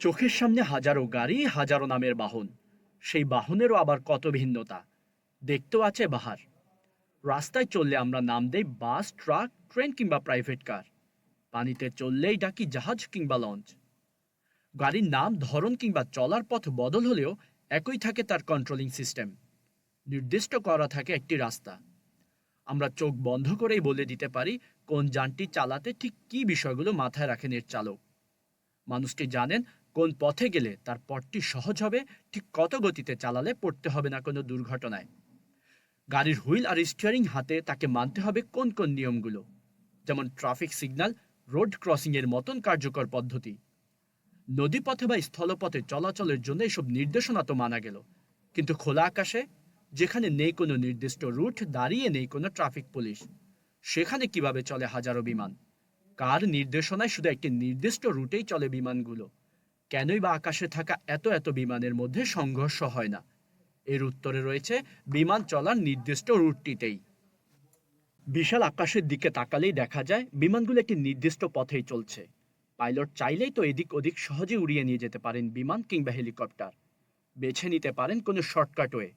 চোখের সামনে হাজারো গাড়ি, হাজারো নামের বাহন। সেই বাহনেরও আবার কত ভিন্নতা। দেখতেও আছে বাহার। রাস্তায় চললে আমরা নাম দেই বাস, ট্রাক, ট্রেন কিংবা প্রাইভেট কার। পানিতে চললেই ডাকি জাহাজ কিংবা লঞ্চ। গাড়ির নাম, ধরন কিংবা চলার পথ বদল হলেও একই থাকে তার কন্ট্রোলিং সিস্টেম। নির্দিষ্ট করা থাকে একটি রাস্তা। আমরা চোখ বন্ধ করেই বলে দিতে পারি কোন যানটি চালাতে ঠিক কী বিষয়গুলো মাথায় রাখেন এর চালক মানুষটি জানেন কোন পথে গেলে তার পথটি সহজ হবে, ঠিক কত গতিতে চালালে পড়তে হবে না কোনো দুর্ঘটনায়? গাড়ির হুইল আর স্টিয়ারিং হাতে তাকে মানতে হবে কোন কোন নিয়মগুলো? যেমন ট্রাফিক সিগন্যাল রোড ক্রসিং এর মতন কার্যকর পদ্ধতি। নদীপথে বা স্থলপথে চলাচলের জন্য এসব নির্দেশনা তো মানা গেল। কিন্তু খোলা আকাশে, যেখানে নেই কোনো নির্দিষ্ট রুট, দাঁড়িয়ে নেই কোনো ট্রাফিক পুলিশ সেখানে কীভাবে চলে হাজারো বিমান? কার নির্দেশনায় শুধু একটি নির্দিষ্ট রুটেই চলে বিমানগুলো? কেনই বা আকাশে থাকা এত এত বিমানের মধ্যে সংঘর্ষ হয় না? এর উত্তরে রয়েছে, বিমান চলার নির্দিষ্ট রুটটিতেই। বিশাল আকাশের দিকে তাকালেই দেখা যায়, বিমানগুলো একটি নির্দিষ্ট পথেই চলছে। পাইলট চাইলেই তো এদিক ওদিক সহজে উড়িয়ে নিয়ে যেতে পারেন বিমান কিংবা হেলিকপ্টার। বেছে নিতে পারেন কোনো শর্টকাট ওয়ে।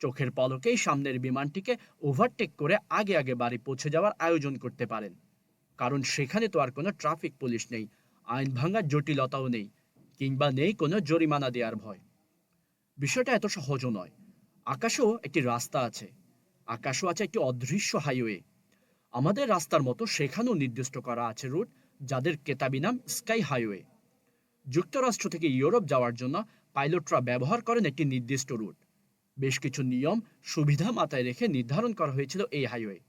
চোখের পলকেই সামনের বিমানটিকে ওভারটেক করে আগে আগে বাড়ি পৌঁছে যাওয়ার আয়োজন করতে পারেন। কারণ সেখানে তো আর কোনো ট্রাফিক পুলিশ নেই, আইন ভাঙার জটিলতাও নেই। কিংবা নেই কোনো জরিমানা দেওয়ার ভয়। বিষয়টা এত সহজও নয়। আকাশেও একটি রাস্তা আছে। আকাশও আছে একটি অদৃশ্য হাইওয়ে। আমাদের রাস্তার মতো সেখানেও নির্দিষ্ট করা আছে রুট, যাদের কেতাবি নাম স্কাই হাইওয়ে। যুক্তরাষ্ট্র থেকে ইউরোপ যাওয়ার জন্য পাইলটরা ব্যবহার করেন একটি নির্দিষ্ট রুট। বেশ কিছু নিয়ম, সুবিধা মাথায় রেখে নির্ধারণ করা হয়েছিল এই হাইওয়ে।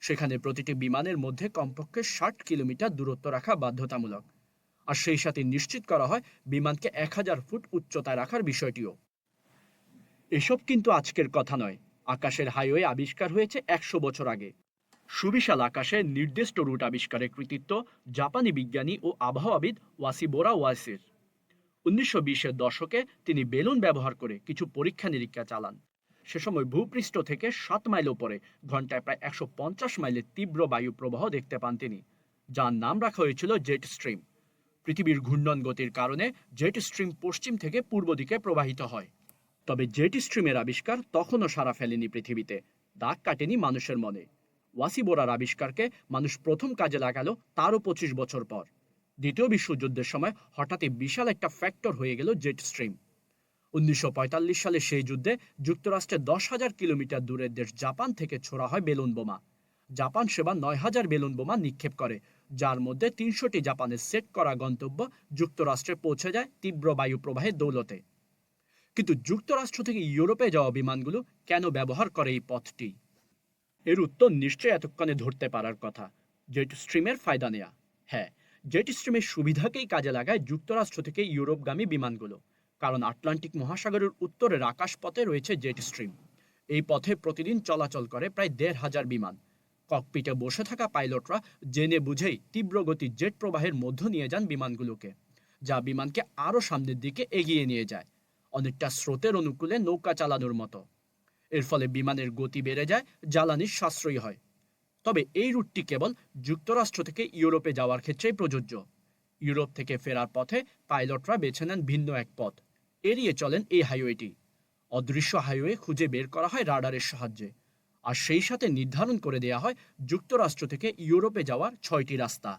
সেখানে প্রতিটি বিমানের মধ্যে কমপক্ষে ষাট কিলোমিটার দূরত্ব রাখা বাধ্যতামূলক। আর সেই সাথে নিশ্চিত করা হয় বিমানকে এক হাজার ফুট উচ্চতায় রাখার বিষয়টিও। এসব কিন্তু আজকের কথা নয়। আকাশের হাইওয়ে আবিষ্কার হয়েছে একশো বছর আগে। সুবিশাল আকাশে নির্দিষ্ট রুট আবিষ্কারের কৃতিত্ব জাপানি বিজ্ঞানী ও আবহাওয়াবিদ ওয়াসিবোরা ওয়াসির উনিশশো বিশের দশকে তিনি বেলুন ব্যবহার করে কিছু পরীক্ষা নিরীক্ষা চালান। সে সময় ভূপৃষ্ঠ থেকে সাত মাইল ওপরে ঘন্টায় প্রায় একশো পঞ্চাশ মাইলের তীব্র বায়ু প্রবাহ দেখতে পান তিনি, যার নাম রাখা হয়েছিল জেট স্ট্রিম। পৃথিবীর ঘূর্ণন গতির কারণে জেট স্ট্রিম পশ্চিম থেকে পূর্ব দিকে প্রবাহিত হয়। তবে জেট স্ট্রিমের আবিষ্কার তখনও সারা ফেলেনি পৃথিবীতে। দাগ কাটেনি মানুষের মনে। ওয়াসিবোরার আবিষ্কারকে মানুষ প্রথম কাজে লাগালো তারও পঁচিশ বছর পর। দ্বিতীয় বিশ্বযুদ্ধের সময় হঠাৎই বিশাল একটা ফ্যাক্টর হয়ে গেল জেট স্ট্রিম। উনিশশো পঁয়তাল্লিশ সালে সেই যুদ্ধে যুক্তরাষ্ট্রের দশ হাজার কিলোমিটার দূরের দেশ জাপান থেকে ছোড়া হয় বেলুন বোমা। জাপান সেবা নয় হাজার বেলুন বোমা নিক্ষেপ করে, যার মধ্যে তিনশোটি জাপানের সেট করা গন্তব্য যুক্তরাষ্ট্রে পৌঁছে যায় তীব্র বায়ু প্রবাহের দৌলতে। কিন্তু যুক্তরাষ্ট্র থেকে ইউরোপে যাওয়া বিমানগুলো কেন ব্যবহার করে এই পথটি? এর উত্তর নিশ্চয়ই এতক্ষণে ধরতে পারার কথা, জেট স্ট্রিমের ফায়দা নেয়া। হ্যাঁ জেট স্ট্রিমের সুবিধাকেই কাজে লাগায় যুক্তরাষ্ট্র থেকে ইউরোপগামী বিমানগুলো, কারণ আটলান্টিক মহাসাগরের উত্তরের আকাশপথে রয়েছে জেট স্ট্রিম। এই পথে প্রতিদিন চলাচল করে প্রায় দেড় হাজার বিমান। ককপিটে বসে থাকা পাইলটরা জেনে বুঝেই তীব্র গতির জেট প্রবাহের মধ্য নিয়ে যান বিমানগুলোকে, যা বিমানকে আরও সামনের দিকে এগিয়ে নিয়ে যায়, অনেকটা স্রোতের অনুকূলে নৌকা চালানোর মতো। এর ফলে বিমানের গতি বেড়ে যায় জ্বালানির সাশ্রয়ী হয়। তবে এই রুটটি কেবল যুক্তরাষ্ট্র থেকে ইউরোপে যাওয়ার ক্ষেত্রেই প্রযোজ্য। ইউরোপ থেকে ফেরার পথে পাইলটরা বেছে নেন ভিন্ন এক পথ। এড়িয়ে চলেন এই হাইওয়েটি। অদৃশ্য হাইওয়ে খুঁজে বের করা হয় রাডারের সাহায্যে। আর সেই সাথে নির্ধারণ করে দেয়া হয় যুক্তরাষ্ট্র থেকে ইউরোপে যাওয়ার ছয়টি রাস্তা।